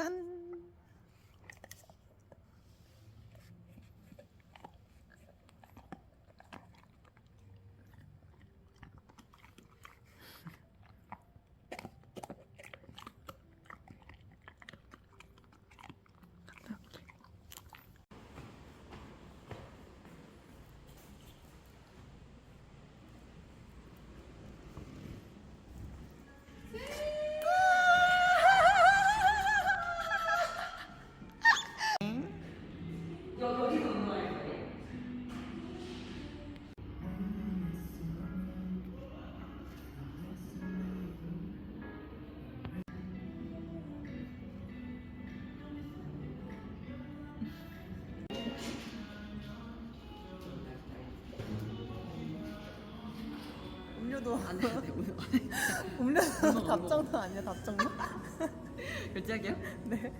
done. 음료도 안돼 오늘 음료도 답정도 아니야 답정도? 결제할게요. 네.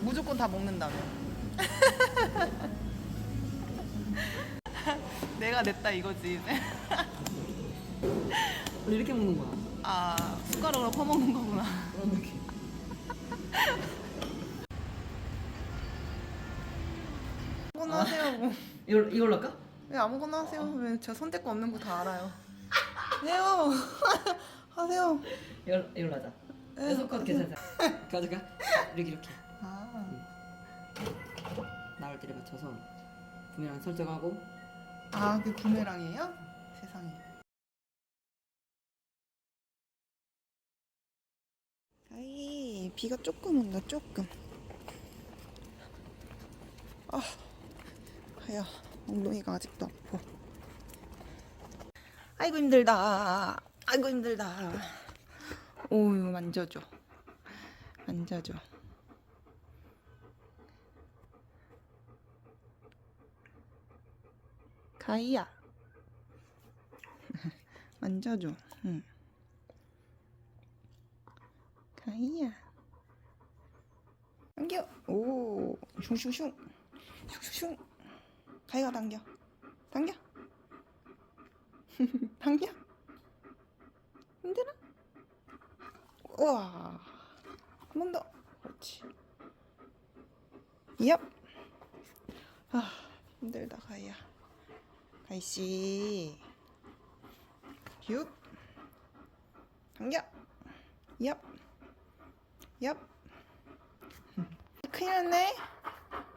무조건 다 먹는다며. 내가 냈다 이거지. 원래 이렇게 먹는 거야. 아 숟가락으로 퍼먹는 거구나. 그런 느낌. 하세요. 뭐. 이걸 이걸로 할까? 왜 아무거나 하세요. 왜 제가 거 없는 거 다 알아요. 해요. 하세요. 이걸 이걸로 하자. 네, 내 손컷 괜찮아. 가져가. 이렇게 이렇게 아, 나올 때를 맞춰서 분이랑 설정하고 아, 그 부메랑이에요? 세상에. 아이, 비가 조금 온다, 조금. 아, 아야, 엉덩이가 아직도 아파. 아이고, 힘들다. 아이고, 힘들다. 오유, 만져줘. 만져줘. 가이야. 만져줘. 응. 가이야. 당겨. 오, 슝슝슝. 슝슝슝. 가이가 당겨. 당겨. 당겨. 힘들어? 우와. 한 번 더. 그렇지. 얍. 아, 힘들다, 가이야. 가이씨. 육. 당겨. 얍. 얍. 큰일 났네.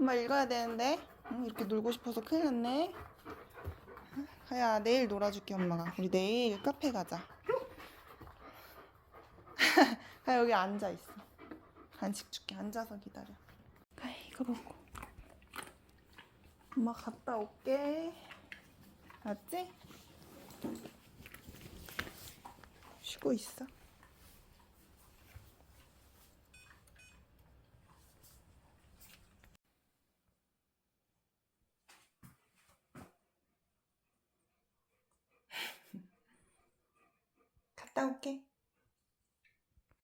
엄마 읽어야 되는데. 응, 이렇게 놀고 싶어서 큰일 났네. 가야 내일 놀아줄게 엄마가. 우리 내일 카페 가자. 가 여기 앉아 있어. 간식 줄게. 앉아서 기다려. 가 이거 먹고. 엄마 갔다 올게. 알았지? 쉬고 있어. 올게.